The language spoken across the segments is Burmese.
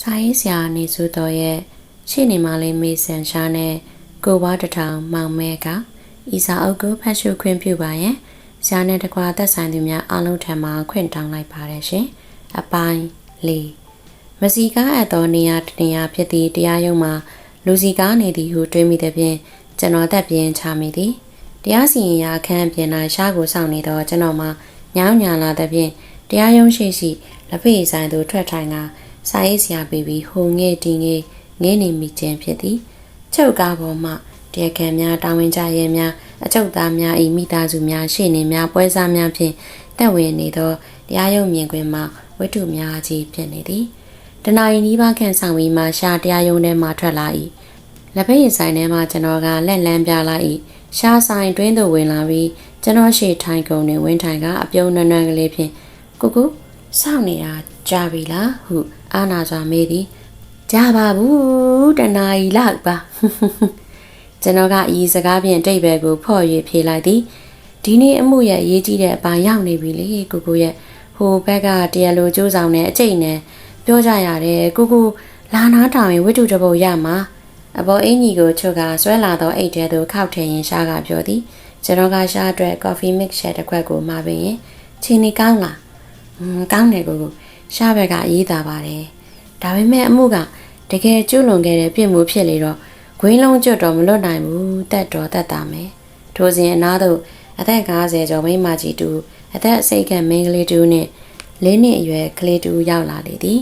စာရေးဆရာနေစုတော်ရဲ့ရှေ့နေမလေးမေဆန်ရှာနဲ့ကိုဝါတထောင်မောင်မဲကဤစာအုပ်ကိုဖတ်ရှုခွင့်ပြုပါရန်ဆရာနဲ့တကွာသက်ဆိုင်သူများအားလုံးထံမှခွင့်တောင်းလိုက်ပါတယ်ရှင်အပိုင်း၄မစီကားအပ်သောနေရာတစ်နေရာဖြစ်သည့်တရားရုံးမှာလူစီကားနေသည်ဟုတွေးမိသည်ဖြင့်ကျွန်တော်တက်ပြင်းချမိသည်တရားစီရင်ရာအခန်းပြင်၌ရှားကိုစောင့်နေသောကျွန်တော်မှညောင်းညာလာသည်ဖြင့်တရားရုံးရှိရှိလက်ဖေးဆိုင်သို့ထွက်ထိုင်က စာရေးဆရာပေပြီးဟိုငဲ့တီငဲ့ငဲနေမိခြင်းဖြစ်သည်ချုပ်ကားပေါ်မှတရားခံများတာဝန်ကျရဲများအချုပ်သားများဤမိသားစုများရှေ့နေများပွဲစားများဖြင့်တက်ဝင်နေသောတရားရုံးမြင်ကွင်းမှာဝတ္ထုများကြီးဖြစ်နေသည်တနအီနီးပါးခန့်ဆောင်ပြီးမှရှာတရားရုံးထဲမှထွက်လာ၏လက်ဖက်ရည်ဆိုင်ထဲမှကျွန်တော်ကလက်လန်းပြလိုက်၏ရှာဆိုင်တွင်းသို့ဝင်လာပြီးကျွန်တော်ရှေ့ထိုင်ကုန်တွင်ဝင်းထိုင်ကအပြုံးနွမ်းနွမ်းကလေးဖြင့်ကိုကို စောင့်နေတာကြာပြီလားဟုအာနာစွာမေးသည်ကြပါဘူးတနာရီလောက်ပါကျွန်တော်ကအီစကားဖြင့်တိတ်ဘဲကိုဖော့၍ဖြေလိုက်သည်ဒီနေ့အမှုရဲ့အရေးကြီးတဲ့အပိုင်းရောက်နေပြီလေကိုကိုရဲ့ဟိုဘက်ကတရားလိုစူးဆောင်တဲ့အကျိတ်နဲ့ပြောကြရတယ်ကိုကိုလာနာထောင်ရင်ဝိတုတပုတ်ရမှာအပေါ်အင်ကြီးကိုချုပ်ကဆွဲလာသောအိတ်ထဲသို့ခောက်ထည့်ရင်ရှားကပြောသည်ကျွန်တော်ကရှားအတွက် coffee mix share တစ်ခွက်ကိုမှာပေးရင်ချင်းနေကောင်းလားอืม ကောင်းတယ်ကိုကိုရှားဘက်ကအရေးသာပါတယ်ဒါပေမဲ့အမှုကတကယ်ကျွလွန်ခဲ့တဲ့ပြစ်မှုဖြစ်လေတော့ဂွင်းလုံးကျွတ်တော့မလွတ်နိုင်ဘူးတက်တော်တက်တာမယ်ထိုစဉ်အနားသို့အသက်50ကျော်မိန်းမကြီးတူအသက်အစိတ်ကမိန်းကလေးတူနဲ့လေးနှစ်အရွယ်ကလေးတူရောက်လာလေသည်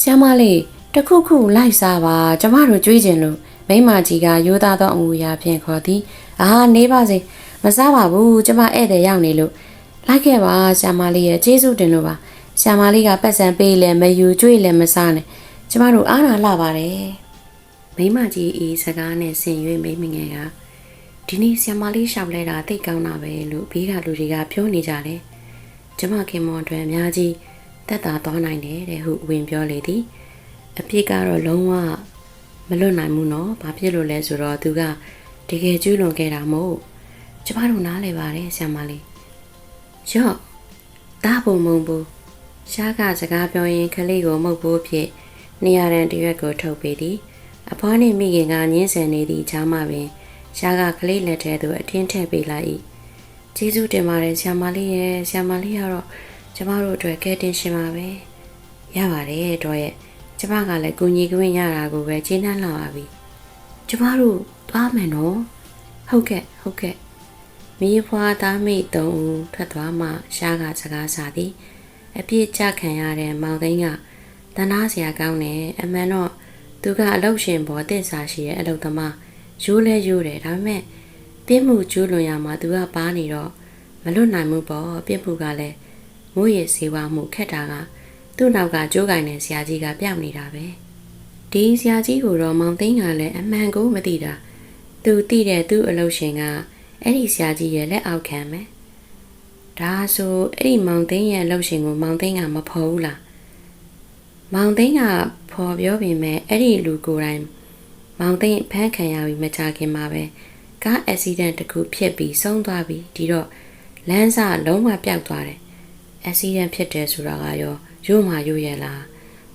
ဆ iam မလေးတခုခုလိုက်စားပါကျမတို့ကြွေးကျင်လို့မိန်းမကြီးကရိုးသားသောအမူအရာဖြင့်ခေါ်သည်အာနေပါစေမစားပါဘူးကျမဧည့်သည်ရောက်နေလို့ လိုက်ခဲ့ပါဆ iam မလေးရဲ့ကျေးဇူးတင်လို့ပါဆ iam မလေးကပတ်စံပေးလဲမယူကြွေးလဲမစားနဲ့ကျမတို့အားနာလှပါတယ်မိန်းမကြီးဤစကားနဲ့ဆင်၍မိန်းမငယ်ကဒီနေ့ဆ iam မလေးရှောက်လဲတာသိတ်ကောင်းတာပဲလို့ဘေးကလူတွေကပြောနေကြတယ်ကျမခင်မွန်အတွက်အများကြီးတက်တာသွားနိုင်တယ်တဲ့ဟုဝင်ပြောလေသည်အပြစ်ကတော့လုံးဝမလွတ်နိုင်ဘူးနော်ဘာဖြစ်လို့လဲဆိုတော့သူကတကယ်ကျူးလွန်ခဲ့တာမဟုတ်ကျမတို့နားလဲပါတယ်ဆ iam မလေး ရော့တားပုံမုံဘူးရှားကစကားပြောရင်ခလေးကိုမှုတ်ဖို့ဖြစ်နေရာတန်တရွက်ကိုထုတ်ပေးသည်အဖွားနှင့်မိခင်ကညင်းဆန်နေသည့်ကြားမှပင်ရှားကကလေးလက်ထဲသို့အတင်းထည့်ပေးလိုက်၏ကျေးဇူးတင်ပါတယ်ဆ iam မလေးရဲ့ဆ iam မလေးကတော့ကျမတို့အတွက်ကဲတင်ရှင်ပါပဲရပါတယ်တော့ရဲ့ကျမကလည်းကူညီခွင့်ရတာကိုပဲကျေးနပ်လာပါပြီကျမတို့သွားမယ်နော်ဟုတ်ကဲ့ဟုတ်ကဲ့ မိဖွာသားမိသုံးဦးထွက်သွားမှရှားကစကားစာသည်အပြစ်ကြခံရတဲ့မောင်သိန်းကတနာစရာကောင်းတယ်အမှန်တော့သူကအလုတ်ရှင်ဘောတင့်စာရှိရဲ့အလုတ်သမားရိုးလဲရိုးတယ်ဒါပေမဲ့ပြစ်မှုကျူးလွန်ရမှာသူကပါနေတော့မလွတ်နိုင်မှုပေါ့ပြစ်မှုကလည်းမိုးရေစေဝါမှုခက်တာကသူ့နောက်ကကြိုးကင်တဲ့ဆရာကြီးကပြောက်နေတာပဲဒီဆရာကြီးကိုတော့မောင်သိန်းကလည်းအမှန်ကိုမသိတာသူသိတဲ့သူ့အလုတ်ရှင်က အဲ့ဒီဆရာကြီးရဲ့လက်အောက်ခံမယ်ဒါဆိုအဲ့ဒီမောင်သိန်းရဲ့လှုပ်ရှင်ကိုမောင်သိန်းကမဖော်ဘူးလားမောင်သိန်းကဖော်ပြောပေမဲ့အဲ့ဒီလူကိုယ်တိုင်မောင်သိန်းဖမ်းခံရပြီးမကြခင်မှာပဲကားအက်ဆီဒန့်တစ်ခုဖြစ်ပြီးဆုံးသွားပြီဒီတော့လမ်းစာလုံးဝပျောက်သွားတယ်အက်ဆီဒန့်ဖြစ်တယ်ဆိုတာကရောရို့မှရို့ရလား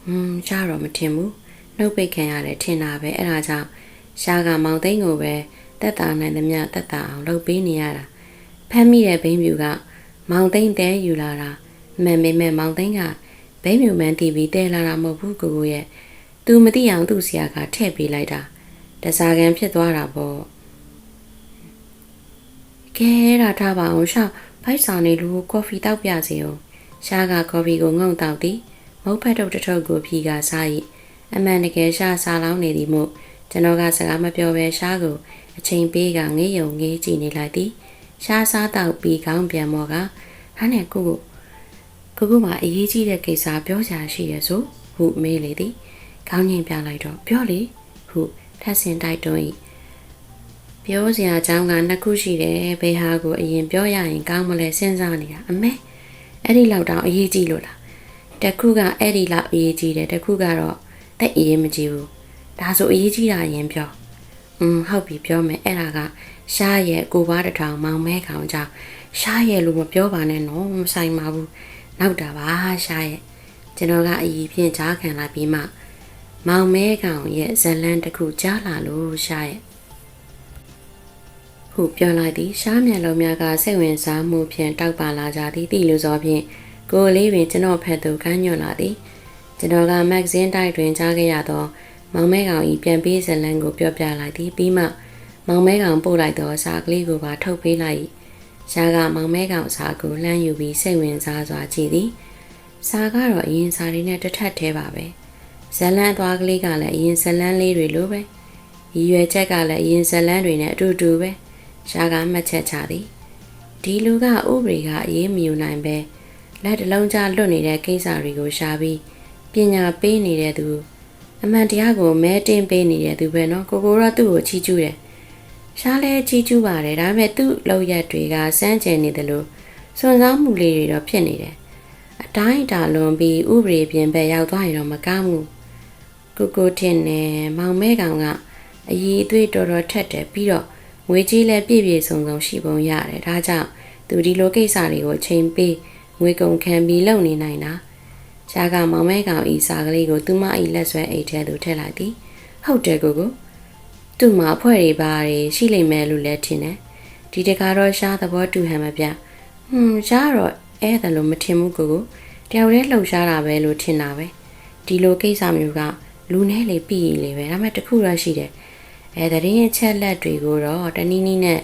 ဟွန်းရှားတော့မထင်ဘူးနှုတ်ပိတ်ခံရတယ်ထင်တာပဲအဲ့ဒါကြောင့်ရှားကမောင်သိန်းကိုပဲ တက်တာနိုင်သမျှတက်တာအောင်လုပ်ပေးနေရတာဖမ်းမိတဲ့ဘိန်းပြူကမောင်သိန်းတဲယူလာတာမှန်ပေမဲ့မောင်သိန်းကဘဲမြူမန်းတီဗီတဲလာတာမဟုတ်ဘူးကိုကိုရဲ့သူမသိအောင်သူ့ဆရာကထည့်ပေးလိုက်တာတစားကန်ဖြစ်သွားတာပေါ့ကဲအဲ့ဒါထားပါအောင်ရှောက်ဖိုက်ဆောင်နေလူကိုကော်ဖီတောက်ပြစီအောင်ရှားကကော်ဖီကိုငုံတောက်သည်မုတ်ဖက်တုပ်တစ်ထုပ်ကိုဖြီကစား၏အမှန်တကယ်ရှားစားလောင်းနေသည်မို့ကျွန်တော်ကစကားမပြောဘဲရှားကို အချိန်ပေးကငေးယုံငေးကြည့်နေလိုက်သည်ရှားစားတော့ပြီးကောင်းပြန်မော်ကဟာနဲ့ကိုကိုကိုကိုမှအရေးကြီးတဲ့ကိစ္စပြောချာရှိရဆိုဟုမေးလေသည်ခေါင်းငင်ပြလိုက်တော့ပြောလေဟုထပ်ဆင်တိုက်တွန်း၏ပြောစရာအကြောင်းကနှစ်ခုရှိတယ်ဘယ်ဟာကိုအရင်ပြောရရင်ကောင်းမလဲစဉ်းစားနေတာအမေအဲ့ဒီလောက်တောင်အရေးကြီးလို့လားတစ်ခုကအဲ့ဒီလောက်အရေးကြီးတယ်တစ်ခုကတော့တိတ်အရေးမကြီးဘူးဒါဆိုအရေးကြီးတာရင်ပြော อืมဟုတ်ပြီပြောမယ်အဲ့ဒါကရှားရဲ့ကိုပါတစ်ထောင်မောင်မဲခေါင်ကြောင့်ရှားရဲ့လို့မပြောပါနဲ့နော်မဆိုင်ပါဘူးနောက်တာပါရှားရဲ့ကျွန်တော်ကအီဖြင့်ကြားခံလိုက်ပြီးမှ မောင်မဲကောင်ရဲ့ဇလန်းတစ်ခုကြားလာလို့ရှာရဲ့ဟုပြောလိုက်သည်ရှားမျက်လုံးများကစိတ်ဝင်စားမှုဖြင့်တောက်ပါလာကြသည်တိလူသောဖြင့်ကိုယ်လေးပင်ကျွန်တော်ဖက်သို့ကမ်းညွတ်လာသည်ကျွန်တော်ကမဂ္ဂဇင်းတိုက်တွင်ကြားခဲ့ရသော မောင်မဲကောင်ဤပြန်ပေးဇလန်းကိုပြောပြလိုက်သည်ပြီးမှမောင်မဲကောင်ပို့လိုက်သောစာကလေးကိုပါထုတ်ပေးလိုက်၏ရှားကမောင်မဲကောင်စာကိုလှမ်းယူပြီးစိတ်ဝင်စားစွာကြည့်သည်စာကတော့အရင်စာတွေနဲ့တစ်ထပ်သေးပါပဲဇလန်းသွားကလေးကလည်းအရင်ဇလန်းလေးတွေလိုပဲရည်ရွယ်ချက်ကလည်းအရင်ဇလန်းတွေနဲ့အတူတူပဲရှားကမှတ်ချက်ချသည်ဒီလူကဥပဒေကအရေးမယူနိုင်ပဲလက်တစ်လုံးကြားလွတ်နေတဲ့ကိစ္စတွေကိုရှားပြီးပညာပေးနေတဲ့သူ အမှန်တရားကိုမဲတင်ပေးနေတဲ့သူပဲနော်ကိုကိုတော့သူ့ကိုချီးကျူးတယ်ရှားလဲချီးကျူးပါတယ်ဒါပေမဲ့သူ့လောက်ရက်တွေကစမ်းကြယ်နေတယ်လို့စွန့်စားမှုလေးတွေတော့ဖြစ်နေတယ်အတိုင်းအတာလွန်ပြီးဥပဒေပြင်ဘက်ရောက်သွားရင်တော့မကောင်းဘူးကိုကိုထင်နေမောင်မဲကောင်ကအည်အသွေးတော်တော်ထက်တယ်ပြီးတော့ငွေကြီးလည်းပြည့်ပြည့်စုံစုံရှိပုံရတယ်ဒါကြောင့်သူဒီလိုကိစ္စတွေကိုအချိန်ပေးငွေကုန်ခံပြီးလုပ်နေနိုင်တာ ရှားကမောင်မဲကောင်ဤစာကလေးကိုသူမဤလက်ဆွဲအိတ်ထဲသို့ထည့်လိုက်သည်ဟုတ်တယ်ကိုကိုသူ့မှာအဖွဲတွေပါတွေရှိလိမ့်မယ်လို့လည်းထင်တယ်ဒီတကားတော့ရှားသဘောတူဟန်မပြဟွန်းရှားတော့အဲ့ဒါလို့မထင်ဘူးကိုကိုတယောက်တည်းလှုပ်ရှားတာပဲလို့ထင်တာပဲဒီလိုကိစ္စမျိုးကလူနဲ့လေပြီးရလေပဲဒါပေမဲ့တခုတော့ရှိတယ်အဲတရင်ရဲ့ချက်လက်တွေကိုတော့တနည်းနည်းနဲ့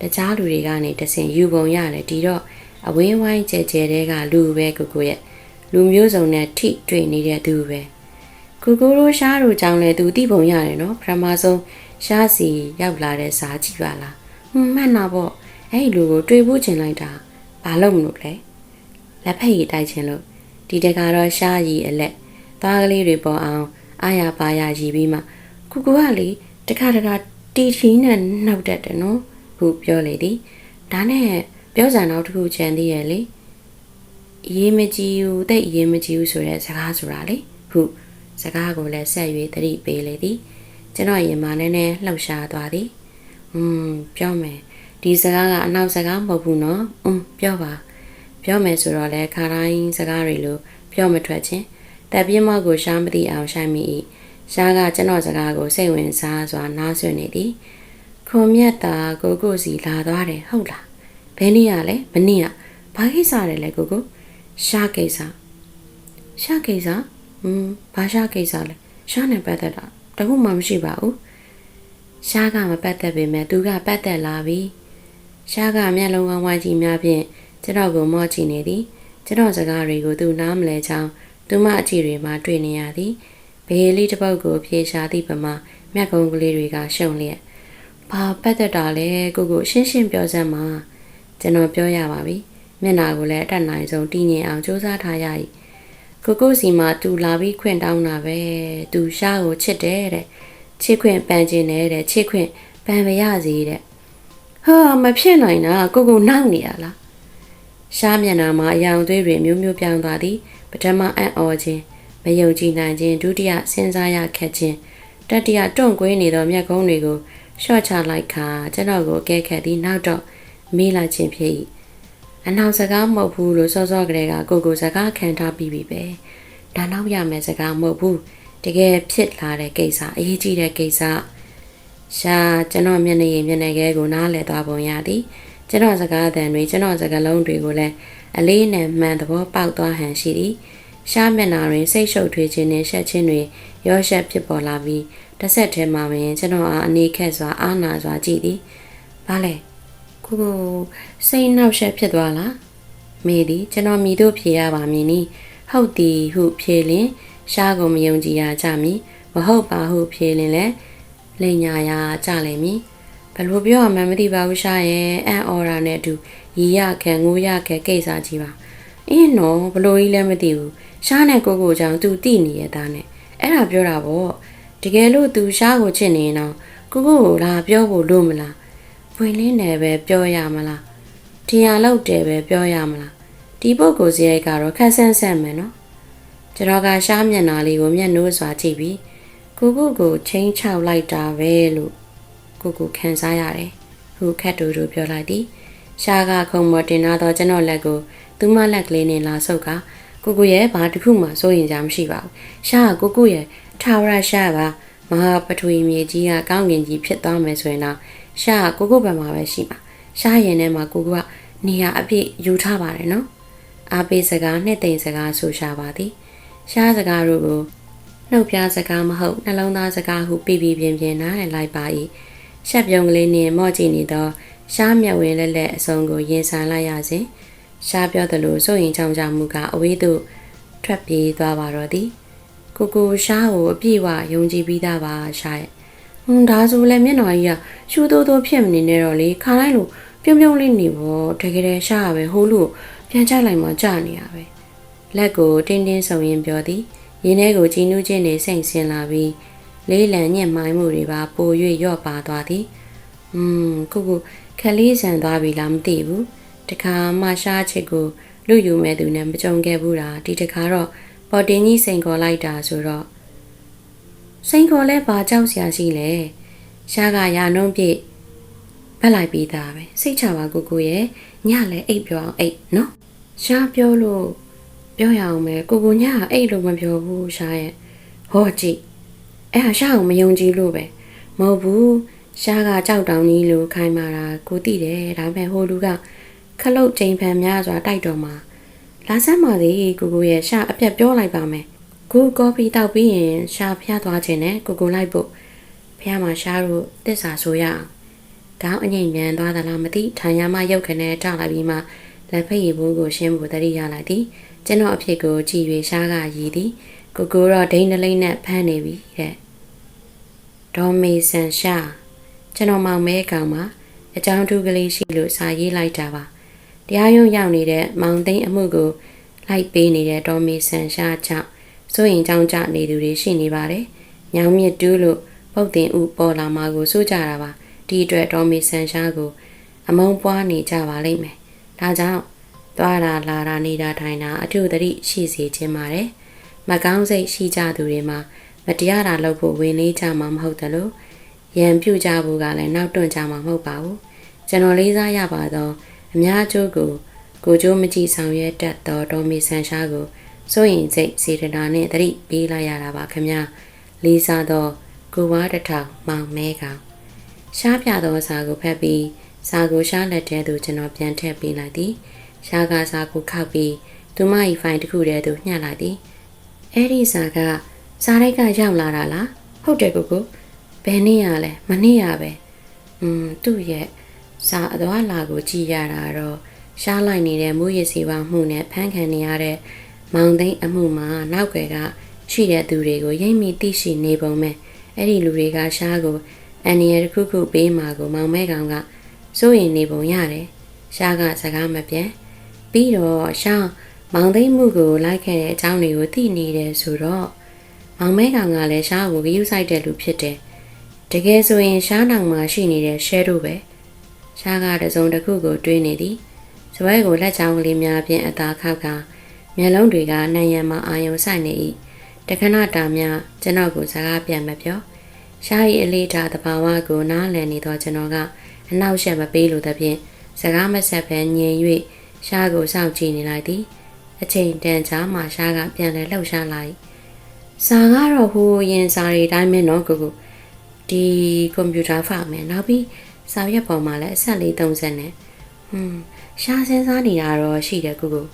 တခြားလူတွေကနေတဆင်ယူပုံရတယ်ဒီတော့အဝင်းဝိုင်းကြဲကြဲတဲကလူပဲကိုကိုရဲ့ လူမျိုးစုံနဲ့ထိတွေ့နေတဲ့သူပဲကိုကိုတို့ရှားတို့ကြောင့်လည်းသူသိပုံရတယ်နော်ပထမဆုံးရှားစီရောက်လာတဲ့စာကြည့်ပါလားဟွန်းမှန်တာပေါ့အဲ့ဒီလူကိုတွေ့ဖို့ချင်လိုက်တာဘာလို့မလို့လဲလက်ဖက်ရည်တိုက်ချင်လို့ဒီတကတော့ရှားရည်အလက်သွားကလေးတွေပေါ်အောင်အာရပါရရည်ပြီးမှကိုကိုကလေတခါတခါတီထီနဲ့နှောက်တတ်တယ်နော်ဟုပြောလေသည်ဒါနဲ့ပြောစံတော့တစ်ခုချန်သေးရဲ့လေ အရေးမကြီးဘူးတိတ်အရေးမကြီးဘူးဆိုတဲ့စကားဆိုတာလေဟုစကားကိုလည်းဆက်၍သတိပေးလေသည်ကျွန်တော်ရင်မနည်းနည်းလှုပ်ရှားသွားသည်อืมပြောမယ်ဒီစကားကအနောက်စကားမဟုတ်ဘူးနော်อืมပြောပါပြောမယ်ဆိုတော့လေခါတိုင်းစကားတွေလို့ပြောမထွက်ချင်းတပ်ပြင်းမောက်ကိုရှားမသိအောင်ရှိုင်းမိ၏ရှားကကျွန်တော်စကားကိုစိတ်ဝင်စားစွာနားဆွနေသည်ခွန်မြတ်တာကိုကိုစီလာသွားတယ်ဟုတ်လားဘယ်နည်းရလဲမနည်းရဘာကိစ္စလဲလဲကိုကို ရှားကိစ္စရှားကိစ္စอืมဘာရှားကိစ္စလဲရှားနဲ့ပတ်သက်တာတခုမှမရှိပါဘူးရှားကမပတ်သက်ပေမဲ့သူကပတ်သက်လာပြီရှားကမျက်လုံးကောင်းဝိုင်းကြီးများဖြင့်ကျွန်တော်ကိုမော့ချီနေသည်ကျွန်တော်စကားတွေကိုသူနားမလဲချောင်းသူမအကြည့်တွေမှာတွေ့နေရသည်ဘေးလေးတစ်ပုတ်ကိုဖြေရှာသည့်ပမာမြက်ကုံကလေးတွေကရှုံလျက်ဘာပတ်သက်တာလဲကိုကိုရှင်းရှင်းပြောစမ်းပါကျွန်တော်ပြောရပါပြီ မျက်နာကိုလည်းအတက်နိုင်ဆုံးတည်ငြိမ်အောင်စူးစမ်းထားရ၏ကိုကိုစီမှာတူလာပြီးခွင့်တောင်းတာပဲသူရှားကိုချစ်တယ်တဲ့ချစ်ခွင့်ပန်ကျင်တယ်တဲ့ချစ်ခွင့်ပန်မရစေတဲ့ဟာမဖြစ်နိုင်တာကိုကိုနောက်နေရလားရှားမျက်နာမှာအယောင်သွေးတွေမျိုးမျိုးပြောင်းသွားသည်ပထမအံ့ဩခြင်းမယုံကြည်နိုင်ခြင်းဒုတိယစဉ်းစားရခက်ခြင်းတတိယတွန့်ကွေးနေသောမျက်ကုံးတွေကိုရှော့ချလိုက်ခါကျွန်တော်ကိုအကဲခတ်သည်နောက်တော့မေးလိုက်ခြင်းဖြစ်၏ အနောက်စကားမဟုတ်ဘူးလို့စောစောကလေးကကိုကိုစကားခံထားပြီးပြီပဲဒါနောက်ရမယ်စကားမဟုတ်ဘူးတကယ်ဖြစ်လာတဲ့ကိစ္စအရေးကြီးတဲ့ကိစ္စရှာကျွန်တော်မျက်နှာရည်မျက်နှာခဲကိုနားလည်သွားပုံရသည်ကျွန်တော်စကားအသံတွေကျွန်တော်စကားလုံးတွေကိုလည်းအလေးနဲ့မှန်သဘောပေါက်သွားဟန်ရှိသည်ရှားမျက်နှာတွင်စိတ်ရှုပ်ထွေးခြင်းနဲ့ရှက်ခြင်းတွေရောရှက်ဖြစ်ပေါ်လာပြီးတစ်ဆက်တည်းမှာပင်ကျွန်တော်အားအနေခက်စွာအာနာစွာကြည့်သည်။ဘာလဲ။ ကိုကိုစိတ်နှောက်ရှက်ဖြစ်သွားလား။မေသည်ကျွန်တော်မိတို့ဖြေရပါမည်နီ။ဟုတ်သည်ဟုဖြေလင်ရှားကိုမယုံကြည်ရကြမည်။မဟုတ်ပါဟုဖြေလင်လည်းလိန်ညာရာကြလိမ့်မည်။ဘလို့ပြောရမှန်းမသိပါဘူးရှားရဲ့အန်အော်ရာနဲ့အတူရီရခံငိုးရခဲကိစ္စကြီးပါ။အင်းနော်ဘလို့ကြီးလည်းမသိဘူး။ရှားနဲ့ကိုကိုကြောင့်သူတိနေရတာနဲ့အဲ့ဒါပြောတာပေါ့တကယ်လို့သူရှားကိုချစ်နေရင်တော့ကိုကိုကိုလာပြောဖို့လို့မလား ပွင့်လင်းတယ်ပဲပြောရမလားဒီဟာလောက်တယ်ပဲပြောရမလားဒီပုတ်ကိုစရိုက်ကတော့ခက်ဆန်းဆန်းမယ်နော်ကျွန်တော်ကရှားမျက်နှာလေးကိုမျက်နှိုးစွာကြည့်ပြီးကိုကိုကိုချင်းချောက်လိုက်တာပဲလို့ကိုကိုခံစားရတယ်ဟုခက်တူတူပြောလိုက်သည်ရှားကခုံမတင်လာတော့ကျွန်တော်လက်ကိုသူမလက်ကလေးနဲ့လာဆုပ်ကကိုကိုရဲ့ဘာတစ်ခုမှစိုးရင်ကြမရှိပါဘူးရှားကကိုကိုရဲ့ထာဝရရှာပါမဟာပထဝီမြေကြီးကကောင်းကင်ကြီးဖြစ်သွားမယ်ဆိုရင်တော့ ရှာကကိုကိုဘက်မှာပဲရှိပါရှာရင်ထဲမှာကိုကိုကနေရာအပြည့်ယူထားပါတယ်နော်အားပေးစကားနှစ်သိမ့်စကားဆိုရှာပါသည်ရှာစကားတို့ကိုနှုတ်ပြစကားမဟုတ်နှလုံးသားစကားဟုပြပြပြင်းပြင်းနားလည်လိုက်ပါ၏ရှက်ပြုံးကလေးနှင့်မော့ကြည့်နေသောရှားမြက်ဝင်လက်လက်အစုံကိုရင်ဆိုင်လိုက်ရစဉ်ရှားပြောသလိုစိုးရင်ချောင်းချမှုကအဝေးသို့ထွက်ပြေးသွားပါတော့သည်ကိုကိုရှားကိုအပြည့်ဝယုံကြည်ပြီးသားပါရှားရဲ့ ဟွန်းဒါဆိုလည်းမျက်နှာကြီးကရှူတိုးတိုးဖြစ်မနေနဲ့တော့လေခါလိုက်လို့ပြုံးပြုံးလေးနေပေါ့တကယ်တည်းရှားရပဲဟိုးလို့ပြန်ချလိုက်မှကြာနေရပဲလက်ကိုတင်းတင်းဆုံရင်ပြောသည်ရင်းထဲကိုကြည်နူးခြင်းနဲ့စိတ်ဆင်းလာပြီးလေးလံညက်မိုင်းမှုတွေပါပို၍ရော့ပါသွားသည်อืมကိုကိုခလေးဆန်သွားပြီလားမသိဘူးတခါမှရှားချစ်ကိုလူယူမဲ့သူနဲ့မကြုံခဲ့ဘူးတာဒီတခါတော့ပေါ်တင်ကြီးစိန်ခေါ်လိုက်တာဆိုတော့ စိန်ခေါ်လဲဘာကြောက်စရာရှိလဲရှားကရာနှုံးပြည့်ဗက်လိုက်ပြီးသားပဲစိတ်ချပါကိုကိုရဲ့ညလည်းအိပ်ပြောအောင်အိပ်နော်ရှားပြောလို့ပြောရအောင်မယ်ကိုကိုညကအိပ်လို့မပြောဘူးရှားရဲ့ဟောကြည့်အဲ့ဟာရှားအောင်မယုံကြည်လို့ပဲမဟုတ်ဘူးရှားကကြောက်တောင်ကြီးလို့ခိုင်းမာတာကိုသိတယ်ဒါပေမဲ့ဟိုလူကခလုတ်ချိန်ဖန်များစွာတိုက်တော်မှာလာစမ်းပါလေကိုကိုရဲ့ရှားအပြတ်ပြောလိုက်ပါမယ် ကိုကော်ဖီတောက်ပြီးရင်ရှားဖျားသွားခြင်းနဲ့ကိုကိုလိုက်ဖို့ဖျားမှာရှားတို့တစ္ဆာဆိုရအောင်ခေါင်းအငိမ့်မြန်သွားသလားမသိထိုင်ရမှရုပ်ခနဲ့တောက်လိုက်ပြီးမှလက်ဖက်ရည်ဘူးကိုရှင်းဖို့တတိရလိုက်သည်ကျွန်တော်အဖြစ်ကိုကြည်၍ရှားကရည်သည်ကိုကိုတော့ဒိန်းနှလိမ့်နဲ့ဖမ်းနေပြီတဲ့ဒေါ်မေဆန်ရှာကျွန်တော်မောင်မဲကောင်မှာအကြောင်းတူကလေးရှိလို့စာရေးလိုက်တာပါတရားရုံးရောက်နေတဲ့မောင်သိန်းအမှုကိုလိုက်ပေးနေတဲ့ဒေါ်မေဆန်ရှာကြောင့် စိုးရင်ကြောင်းကြနေသူတွေရှိနေပါတယ်ညောင်မြစ်တူးလို့ပုတ်တင်ဥပေါ်လာမှာကိုစိုးကြတာပါဒီအတွက်ဒေါ်မေဆန်ရှာကို အမုံပွားနေကြပါလိမ့်မယ်ဒါကြောင့်သွားတာလာတာနေတာထိုင်တာအထုတရိရှိစေခြင်းပါတယ်မကောင်းစိတ်ရှိကြသူတွေမှာမတရားတာလုပ်ဖို့ဝင်လေးကြမှာမဟုတ်တယ်လို့ရံပြုတ်ကြဖို့ကလည်းနောက်တွန့်ကြမှာမဟုတ်ပါဘူးကျွန်တော်လေးစားရပါတော့အများကျိုးကိုကိုကျိုးမကြည့်ဆောင်ရွက်တတ်သောဒေါ်မီဆန်ရှားကို စိုးရင်စိတ်စေတနာနဲ့တတိပေးလိုက်ရတာပါခင်ဗျာလေးစားသောကိုဝါတထောင်မောင်မဲကောင်ရှားပြသောစာကိုဖတ်ပြီးစာကိုရှားလက်ထဲသို့ကျွန်တော်ပြန်ထည့်ပေးလိုက်သည်ရှားကစာကိုခောက်ပြီးသူမ၏ဖိုင်တစ်ခုတည်းသို့ညှက်လိုက်သည်အဲ့ဒီစာကစာရိုက်ကရောက်လာတာလားဟုတ်တယ်ကိုကိုဘယ်နေ့ရလဲမနေ့ရပဲอืมသူ့ရဲ့စာအသွားလာကိုကြည်ရတာတော့ရှားလိုက်နေတဲ့မိုးရစီဝါမှုနဲ့ဖမ်းခံနေရတဲ့ မောင်သိန်းအမှုမှာနောက်ွယ်ကရှိတဲ့သူတွေကိုရိမ့်မိသိရှိနေပုံပဲအဲ့ဒီလူတွေကရှားကိုအန်နီရတစ်ခုခုပေးမှာကိုမောင်မဲကောင်ကစိုးရင်နေပုံရတယ်ရှားကစကားမပြတ်ပြီးတော့ရှောင်းမောင်သိန်းမှုကိုလိုက်ခဲ့တဲ့အကြောင်းတွေကိုသိနေတယ်ဆိုတော့မောင်မဲကောင်ကလည်းရှားကိုဂရုစိုက်တဲ့လူဖြစ်တယ်တကယ်ဆိုရင်ရှားနောင်မှာရှိနေတဲ့ရှဲတို့ပဲရှားကတစုံတစ်ခုကိုတွေးနေသည်စပွဲကိုလက်ချောင်းကလေးများဖြင့်အသာခောက်က မျက်လုံးတွေကနှံရံမှအာယုံဆိုင်နေ၏တခဏတာများကျွန်တော်ကိုစကားပြန်မပြောရှား၏အလေးထားတဘာဝကိုနားလည်နေသောကျွန်တော်ကအနောက်ရှက်မပေးလိုသဖြင့်စကားမဆက်ဘဲညင်၍ရှားကိုစောင့်ကြည့်နေလိုက်သည်အချိန်တန်ကြာမှရှားကပြန်လဲလှုပ်ရှားလိုက်စာကတော့ဟိုရင်စာတွေတိုင်းပဲနော်ကိုကိုဒီကွန်ပျူတာဖတ်မယ်နောက်ပြီးစာရွက်ပေါ်မှာလည်းအဆက်လေး30နဲ့ဟွန်းရှားစင်းစားနေတာတော့ရှိတယ်ကိုကို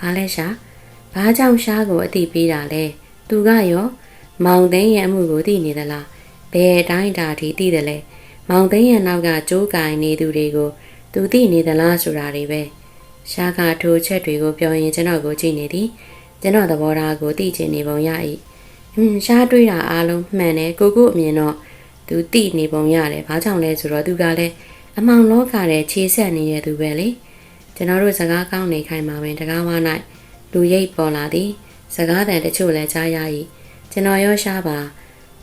ဘာလဲရှား ဘာကြောင့်ရှားကိုအတိပေးတာလဲသူကရောမောင်သိန်းရဲ့အမှုကိုသိနေသလားဘယ်အတိုင်းတာထိသိတယ်လဲမောင်သိန်းရဲ့နောက်ကကြိုးကင်နေသူတွေကိုသူသိနေသလားဆိုတာတွေပဲရှားကထိုးချက်တွေကိုပြောရင်ကျွန်တော်ကိုကြည့်နေသည်ကျွန်တော်သဘောထားကိုသိချင်နေပုံရ၏ဟွန်းရှားတွေးတာအားလုံးမှန်တယ်ကိုကိုအမြင်တော့သူသိနေပုံရတယ်ဘာကြောင့်လဲဆိုတော့သူကလည်းအမောင်လောကတဲ့ခြေဆက်နေတဲ့သူပဲလေကျွန်တော်တို့စကားကောင်းနေခိုင်းမှာပင်တကားဝါ၌ လူရိပ်ပေါ်လာသည်စကားတန်တချို့လည်းကြားရ၏ကျွန်တော်ရောရှားပါ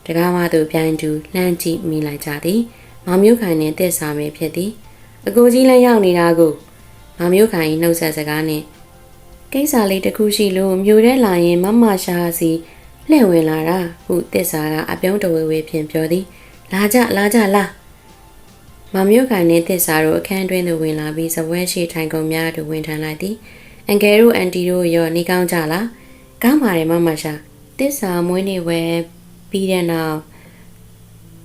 တကားဝါသူပြိုင်သူလှမ်းကြည့်မိလိုက်ကြသည်မောင်မျိုးခိုင်နှင့်တက်စာမယ်ဖြစ်သည်အကိုကြီးလည်းရောက်နေတာကိုမောင်မျိုးခိုင်နှုတ်ဆက်စကားနှင့်ကိစ္စလေးတစ်ခုရှိလို့မြို့ထဲလာရင်မမရှာစီလှည့်ဝင်လာတာဟုတက်စာကအပြုံးတဝေဝေဖြင့်ပြောသည်လာကြလာကြလာမမျိုးခိုင်နှင့်တက်စာတို့အခန်းတွင်းသို့ဝင်လာပြီးဇပွဲရှိထိုင်ကုန်များတို့ဝင်ထမ်းလိုက်သည် အန်ကယ်တို့အန်တီတို့ရောနေကောင်းကြလားကောင်းပါတယ်မမရှာတက်စာမွေးနေဝဲဘပြီးတဲ့နောက်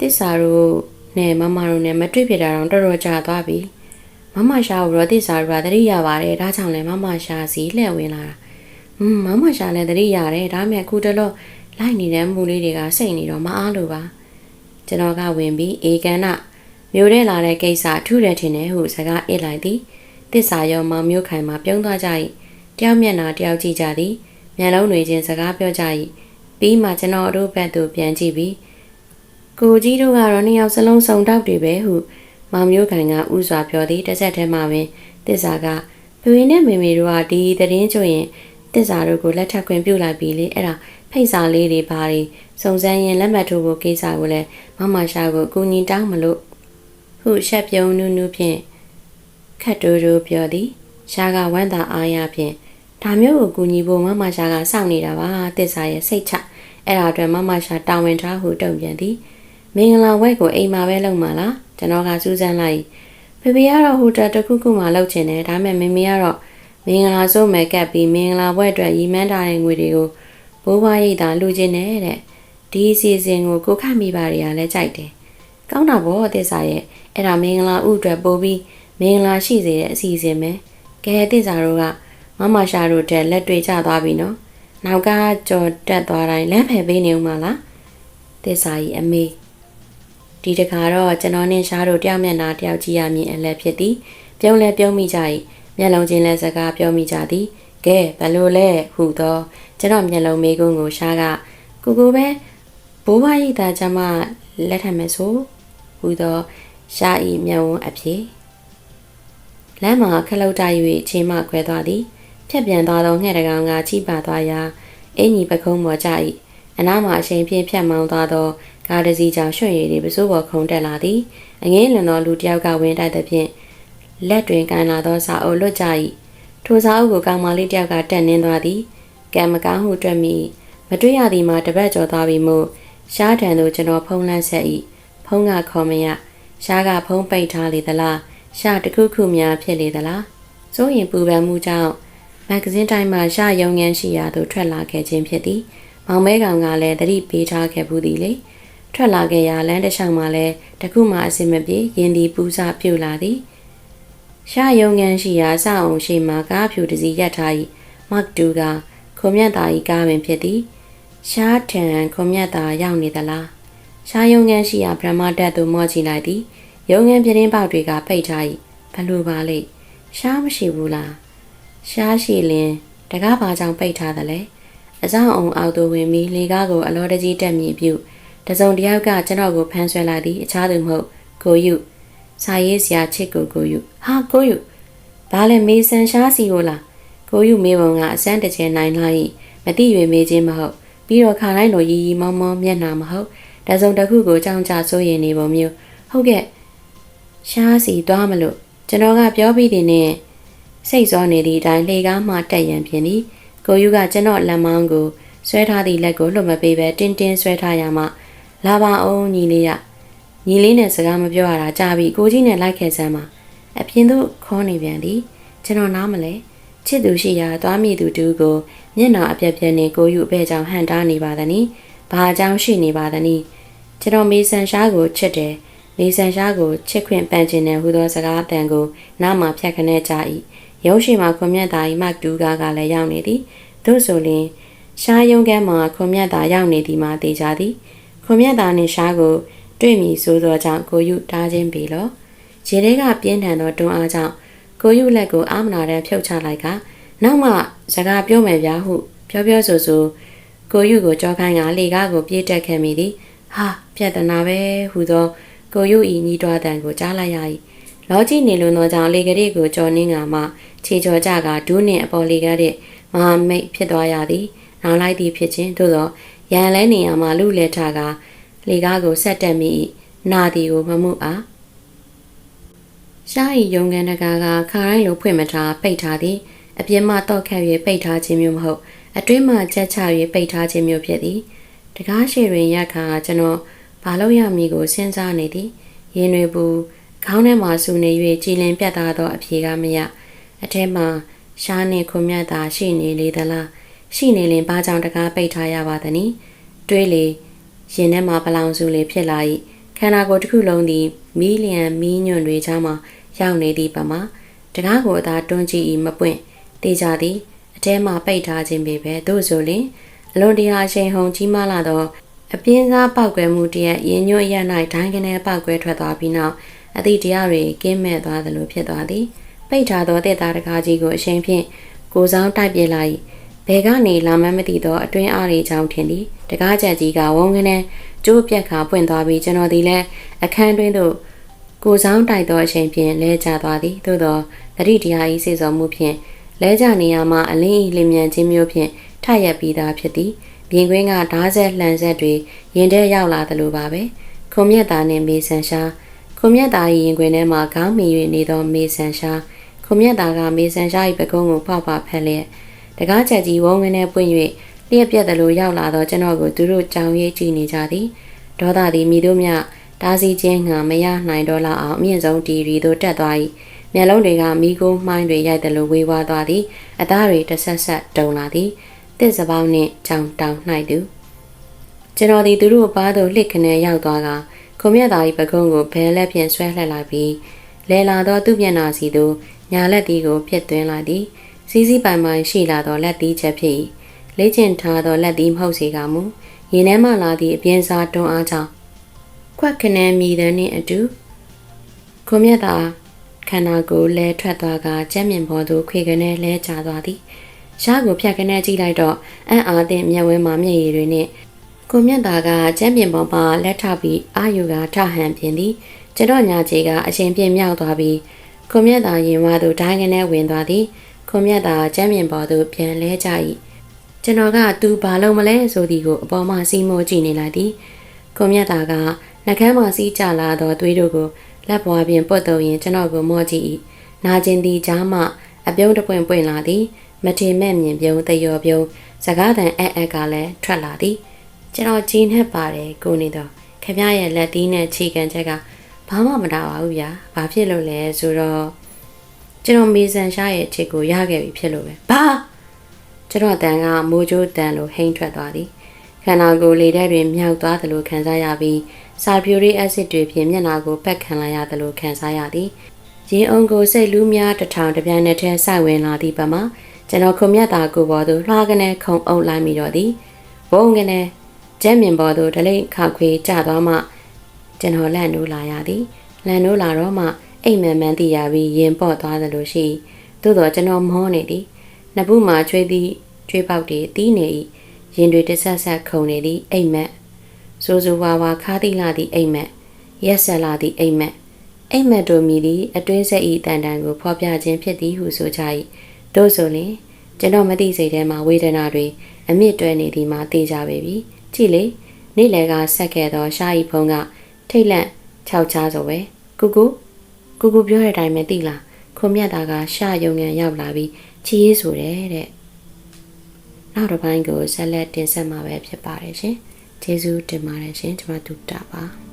တစ္ဆာတို့နဲ့မမတို့နဲ့မတွေ့ဖြစ်တာတော့တော်တော်ကြာသွားပြီမမရှာကိုတော့တစ္ဆာတို့ကသတိရပါတယ်ဒါကြောင့်လည်းမမရှာစီလှည့်ဝင်လာတာอืมမမရှာလည်းသတိရတယ်ဒါပေမဲ့အခုတလောလိုက်နေတဲ့မူလေးတွေကစိတ်နေတော့မအားလို့ပါကျွန်တော်ကဝင်ပြီးအေကန်နာမျိုးထဲလာတဲ့ကိစ္စထူတယ်ထင်တယ်ဟုစကားအစ်လိုက်သည် တစ္ဆာရောမောင်မျိုးခိုင်မှပြုံးသွားကြ၏တယောက်မျက်နှာတယောက်ကြည့်ကြသည်မျက်လုံးတွေချင်းစကားပြောကြ၏ပြီးမှကျွန်တော်တို့ဘက်သို့ပြန်ကြည့်ပြီးကိုကြီးတို့ကတော့နှစ်ယောက်စလုံးစုံတောက်တွေပဲဟုမောင်မျိုးခိုင်ကဥစွာပြောသည်တစ်ဆက်တည်းမှပင်တစ္ဆာကဖွေနဲ့မေမေတို့ကဒီသတင်းကျွရင်တစ္ဆာတို့ကိုလက်ထပ်ခွင့်ပြုလိုက်ပြီလေအဲ့ဒါဖိတ်စာလေးတွေပါတွေစုံစမ်းရင်လက်မှတ်ထိုးဖို့ကိစ္စကိုလည်းမမရှာကိုအကူညီတောင်းမလို့ဟုရှက်ပြုံးနူးနူးဖြင့် ခတ်တိုးတိုးပြောသည်ရှားကဝမ်းသာအားရဖြင့်ဒါမျိုးကိုကူညီဖို့မမရှာကစောင့်နေတာပါတစ္ဆာရဲ့စိတ်ချအဲ့ဒါအတွက်မမရှာတာဝန်ထားဟုတုံ့ပြန်သည်မင်္ဂလာဝဲကိုအိမ်မှာပဲလုပ်မှာလားကျွန်တော်ကစူးစမ်းလိုက်ဖေဖေကတော့ဟိုတယ်တစ်ခုခုမှလုပ်ချင်တယ်ဒါပေမဲ့မမေကတော့မင်္ဂလာစိုးမဲ့ကပ်ပြီးမင်္ဂလာဘွဲ့အတွက်ရီမန်းထားတဲ့ငွေတွေကိုဘိုးဘွားရိတ်သာလူချင်းနဲ့တဲ့ဒီအစီအစဉ်ကိုကိုခတ်မိပါတွေကလည်းကြိုက်တယ်ကောင်းတာပေါ့တစ္ဆာရဲ့အဲ့ဒါမင်္ဂလာဥအတွက်ပို့ပြီး မင်္ဂလာရှိစေတဲ့အစီအစဉ်ပဲကဲတစ္ဆာတို့ကမမရှာတို့တက်လက်တွေကျသွားပြီနော်နောက်ကကြော်တက်သွားတိုင်းလမ်းဖယ်ပေးနေဦးမလားတစ္ဆာကြီးအမေဒီတခါတော့ကျွန်တော်နဲ့ရှားတို့တယောက်မျက်နှာတယောက်ကြည့်ရမည်အလဲဖြစ်သည်ပြုံးလဲပြုံးမိကြ၏မျက်လုံးချင်းလဲစကားပြောမိကြသည်ကဲဘလို့လဲဟူသောကျွန်တော်မျက်လုံးမေးခွန်းကိုရှားကကိုကိုပဲဘိုးဘရိတ်သားကျမလက်ထပ်မယ်ဆိုဟူသောရှားဤမျက်ဝန်းအဖြေ လမ်းမှာခလုတ်တိုက်၍ချိန်မှခွဲသွားသည်ဖြက်ပြန်သွားသောငှက်တကောင်ကချိပါသွားရာအင်ကြီးပကုံးပေါ်ကြ၏အနားမှာအချိန်ပြည့်ဖြတ်မောင်းသွားသောကားတစ်စီးကြောင့်ရွှွင့်ရည်တွေပစိုးပေါ်ခုန်တက်လာသည်အငင်းလွန်သောလူတစ်ယောက်ကဝင်တိုက်သဖြင့်လက်တွင်ကန်လာသောစာအုပ်လွတ်ကြ၏ထိုစာအုပ်ကိုကောင်မလေးတစ်ယောက်ကတက်နှင်းသွားသည်ကံမကောင်းဟုတွက်မိမတွေ့ရသည်မှာတပတ်ကျော်သွားပြီမို့ရှားထံသို့ကျွန်တော်ဖုံးလန်းဆက်၏ဖုံးကခေါ်မရရှားကဖုံးပိတ်ထားလေသလား ရှားတစ်ခုခုများဖြစ်လေသလားစိုးရင်ပူပန်မှုကြောင့်မဂ္ဂဇင်းတိုင်းမှာရှားရုံငန်းရှိရာသို့ထွက်လာခဲ့ခြင်းဖြစ်သည်မောင်မဲကောင်ကလည်းတတိပေးထားခဲ့ဘူးသည်လေထွက်လာခဲ့ရာလမ်းတစ်လျှောက်မှာလည်းတခုမှအစင်မပြေရင်ဒီပူစာပြုတ်လာသည်ရှားယုံငန်းရှိရာစအောင်ရှိမှကားဖြူတစီရက်ထား၏မတ်တူကခုံမြတ်သား၏ကားပင်ဖြစ်သည်ရှားထံခုံမြတ်သားရောက်နေသလားရှားယုံငန်းရှိရာဗြဟ္မတက်သို့မော့ကြည့်လိုက်သည် ယုံငန်းပြတင်းပေါက်တွေကပိတ်ထား၏ဘလို့ပါလိမ့်ရှားမရှိဘူးလားရှားရှိလင်တကားပါကြောင့်ပိတ်ထားတယ်လေအဆောင်အောင်အောက်သို့ဝင်ပြီးလေကားကိုအလောတကြီးတက်မြည်ပြုတစုံတယောက်ကကျွန်တော်ကိုဖမ်းဆွဲလိုက်သည်အခြားသူမဟုတ်ကိုယူစာရေးဆရာချစ်ကိုကိုယူဟာကိုယူဘာလဲမေဆန်ရှားစီကိုလားကိုယူမေဘုံကအစမ်းတကျဲနိုင်လာ၏မတိရွေမေခြင်းမဟုတ်ပြီးတော့ခါတိုင်းလိုရီရီမောင်းမောင်းမျက်နှာမဟုတ်တစုံတစ်ခုကိုကြောင်ကြစိုးရင်နေပုံမျိုးဟုတ်ကဲ့ ရှားစီသွားမလို့ကျွန်တော်ကပြောပြီးတင်နဲ့စိတ်စောနေသည့်အတိုင်းလေကားမှတက်ရန်ပြင်သည်ကိုယူကကျွန်တော်လက်မောင်းကိုဆွဲထားသည့်လက်ကိုလှုပ်မပေးပဲတင်းတင်းဆွဲထားရမှလာပါအောင်ညီလေးရညီလေးနဲ့စကားမပြောရတာကြာပြီကိုကြီးနဲ့လိုက်ခဲ့စမ်းပါအပြင်သို့ခေါ်နေပြန်သည်ကျွန်တော်နားမလဲချစ်သူရှိရာသွားမိသူတူကိုမျက်နှာအပြက်ပြက်နဲ့ကိုယူအပဲကြောင့်ဟန်တားနေပါသနည်းဘာအကြောင်းရှိနေပါသနည်းကျွန်တော်မေဆန်ရှားကိုချစ်တယ် မေဆန်ရှားကိုချစ်ခွင့်ပန်ကျင်တဲ့ဟူသောစကားတန်ကိုနားမှာဖြတ်ခနဲ့ကြ၏ရုံးရှိမှာခွန်မြတ်သားဤမတူကားကလည်းရောက်နေသည်သို့ဆိုလျှင်ရှားယုံကမ်းမှာခွန်မြတ်သားရောက်နေသည်မှာသိကြသည်ခွန်မြတ်သားနှင့်ရှားကို တွေ့မိဆိုသောကြောင့်ကိုယူတားခြင်းပေလောရေထဲကပြင်းထန်သောတွန်းအားကြောင့်ကိုယူလက်ကိုအာမနာတန်းဖြုတ်ချလိုက်ကနောက်မှစကားပြောမယ်ဗျာဟု ပြောပြောဆိုဆိုကိုယူကိုကြောခိုင်းကလေကားကိုပြေးတက်ခဲ့မိသည်ဟာပြက်တနာပဲဟူသော ကိုယူဤညီးတွားတန်ကိုကြားလိုက်ရ၏လောကြီးနေလွန်သောကြောင့်လေကလေးကိုကြော်နှင်းကမှခြေကြော်ကြကဒူးနှင့်အပေါ်လေကားတဲ့မဟာမိတ်ဖြစ်သွားရသည်နောင်လိုက်သည်ဖြစ်ခြင်းသို့သောရန်လဲနေရမှာလူလက်ထကလေကားကိုဆက်တက်မိ၏နာသည်ကိုမမှုအားရှားဤယုံကန်တကာကခါတိုင်းလိုဖွင့်မထားပိတ်ထားသည်အပြင်းမှတော့ခတ်၍ပိတ်ထားခြင်းမျိုးမဟုတ်အတွင်းမှချက်ချ၍ပိတ်ထားခြင်းမျိုးဖြစ်သည်တကားရှိတွင်ရက်ခါကျွန်တော် ဘာလို့ရမည်ကိုစဉ်းစားနေသည်ရင်တွေပူခေါင်းထဲမှာဆူနေ၍ကြည်လင်ပြတ်သားသောအဖြေကမရအထက်မှာရှားနှင့်ခွန်မြတ်သာရှိနေလေသလားရှိနေရင်ဘာကြောင့်တကားပိတ်ထားရပါသနည်းတွေးလေရင်ထဲမှာပလောင်စုလေးဖြစ်လာ၏ခန္ဓာကိုယ်တစ်ခုလုံးသည်မီးလျံမီးညွန့်တွေချားမှရောက်နေသည့်ပမာတကားကိုအသာတွန်းကြည့်၏မပွင့်တေချာသည်အထဲမှပိတ်ထားခြင်းပေပဲသို့ဆိုလျှင်အလွန်တရာအချိန်ဟုန်ကြီးမားလာသော အပြင်းစားပောက်ကွဲမှုတရက်ရင်ညွန့်ရ၌ဒိုင်းကနေပောက်ကွဲထွက်သွားပြီးနောက်အသည့်တရားတွေကင်းမဲ့သွားသလိုဖြစ်သွားသည်ပိတ်ထားသောတဲ့သားတကားကြီးကိုအချိန်ဖြင့်ကိုဆောင်တိုက်ပြလိုက်ဘယ်ကနေလာမှန်းမသိသောအတွင်းအားတွေကြောင့်ထင်သည်တကားချက်ကြီးကဝုန်းကနေကျိုးပြက်ခါပွင့်သွားပြီးကျွန်တော်ဒီလည်းအခန်းတွင်းသို့ကိုဆောင်တိုက်သောအချိန်ဖြင့်လဲကျသွားသည်သို့သောတတိတရားဤစေစော်မှုဖြင့်လဲကျနေရမှအလင်းဤလင်မြန်ခြင်းမျိုးဖြင့်ထရက်ပြီးသားဖြစ်သည် ပြင်ကွင်းကဓားဆက်လှန်ဆက်တွေရင်ထဲရောက်လာသလိုပါပဲခုံမြက်သားနှင့်မေဆန်ရှားခုံမြက်သား၏ရင်ခွင်ထဲမှခေါင်းမီ၍နေသောမေဆန်ရှားခုံမြက်သားကမေဆန်ရှား၏ပကုံးကိုဖွာဖွာဖက်လျက်တကားချက်ကြီးဝုန်းဝင်းနဲ့ပွင့်၍လျက်ပြက်သလိုရောက်လာသောကျွန်တော်ကိုသူတို့ကြောင်ရိပ်ကြည့်နေကြသည်ဒေါသသည်မိတို့မြတားစီခြင်းငါမရနိုင်တော့လောက်အောင်အမြင့်ဆုံးဒီရီသို့တက်သွား၏မျက်လုံးတွေကမိကိုမှိုင်းတွေရိုက်သလိုဝေဝါးသွားသည်အသားတွေတဆက်ဆက်တုံလာသည် တစ်စပေါင်းနှင့်ကြောင်တောင်၌သူကျွန်တော်ဒီသူတို့ဘားသို့လှစ်ခနဲရောက်သွားကခုံမြတ်သား၏ပကုံးကိုဘဲလက်ဖြင့်ဆွဲလှက်လိုက်ပြီးလဲလာသောသူ့မျက်နှာစီသို့ညာလက်သီးကိုပြစ်သွင်းလိုက်သည်စီးစီးပိုင်ပိုင်ရှိလာသောလက်သီးချက်ဖြစ်၏လေ့ကျင့်ထားသောလက်သီးမဟုတ်စေကမူရင်ထဲမှလာသည့်အပြင်းစားတွန်းအားကြောင့်ခွက်ခနဲမြည်တဲ့နှင့်အတူခုံမြတ်သားခန္ဓာကိုယ်လဲထွက်သွားကကြက်မြင်ပေါ်သို့ခွေကနေလဲကျသွားသည် ရှားကိုဖြတ်ကနေကြည့်လိုက်တော့အံ့အားသင့်မျက်ဝဲမှာမျက်ရည်တွေနဲ့ကိုမြတ်သားကကြက်မြင်ပေါ်မှာလက်ထပ်ပြီးအာယူကထဟန်ပြင်းသည်ကျတော့ညာကြီးကအရှင်ပြင်းမြောက်သွားပြီးကိုမြတ်သားရင်ဝါသို့ဒိုင်းကနေဝင်သွားသည်ကိုမြတ်သားကြက်မြင်ပေါ်သို့ပြန်လဲကြ၏ကျွန်တော်ကသူဘာလို့မလဲဆိုသည်ကိုအပေါ်မှစီးမိုးကြည့်နေလိုက်သည်ကိုမြတ်သားကနှကမ်းမှစီးကြလာသောသွေးတို့ကိုလက်ပွားပြင်ပုတ်တုံရင်ကျွန်တော်ကိုမော့ကြည့်၏နာကျင်သည်ကြားမှ အပြုံးတပွင့်ပွင့်လာသည်မထေမဲ့မြင်ပြုံးတယောပြုံးစကားတန်အဲအဲကလည်းထွက်လာသည်ကျွန်တော်ကြီးနဲ့ပါတယ်ကိုနေတော့ခမရရဲ့လက်သီးနဲ့ခြေကန်ချက်ကဘာမှမတာပါဘူးဗျာဘာဖြစ်လို့လဲဆိုတော့ကျွန်တော်မေဆန်ရှားရဲ့ချစ်ကိုရခဲ့ပြီဖြစ်လို့ပဲဘာကျွန်တော်တန်ကမိုးကြိုးတန်လိုဟိမ့်ထွက်သွားသည်ခန္ဓာကိုယ်လေထဲတွင်မြောက်သွားသလိုခံစားရပြီးဆာဖြူရီအက်ဆစ်တွေဖြင့်မျက်နှာကိုပက်ခံလိုက်ရသလိုခံစားရသည် ရင်အုံကိုစိတ်လူးများတစ်ထောင်တစ်ပြိုင်နက်တည်းစိုက်ဝင်လာသည့်ပမာကျွန်တော်ခုံမြတ်တာကိုပေါ်သို့လှားကနေခုံအုပ်လိုက်မိတော့သည်ဘုံကနေကျဲမြင်ပေါ်သို့ဒလိခါခွေကျသွားမှကျွန်တော်လန့်နိုးလာရသည်လန့်နိုးလာတော့မှအိမ်မက်မှန်သိရပြီးရင်ပေါ့သွားသလိုရှိသို့တော့ကျွန်တော်မောနေသည်နှစ်ဖူးမှာချွေးသည်ချွေးပေါက်တွေတီးနေ၏ရင်တွေတဆက်ဆက်ခုန်နေသည်အိမ်မက်စိုးစိုးဝါဝါခါးတိလာသည့်အိမ်မက်ရက်ဆက်လာသည့်အိမ်မက် အိမ်မက်တို့မြည်သည့်အတွင်းဆက်ဤတန်တန်ကိုဖော်ပြခြင်းဖြစ်သည်ဟုဆိုကြ၏တို့ဆိုရင်ကျွန်တော်မသိစိတ်ထဲမှာဝေဒနာတွေအမြင့်တွဲနေသည်မှာသိကြပေပြီကြည့်လေနေ့လယ်ကဆက်ခဲ့သောရှားဤဖုံးကထိတ်လန့်ခြောက်ချားဆိုပဲကူကူကူကူပြောတဲ့အတိုင်းပဲသိလားခုံမြတ်သားကရှာယုံငံရောက်လာပြီးချီးရေးဆိုတယ်တဲ့နောက်တစ်ပိုင်းကိုဆက်လက်တင်ဆက်မှာပဲဖြစ်ပါတယ်ရှင်ကျေးဇူးတင်ပါတယ်ရှင်ကျွန်မဒုတာပါ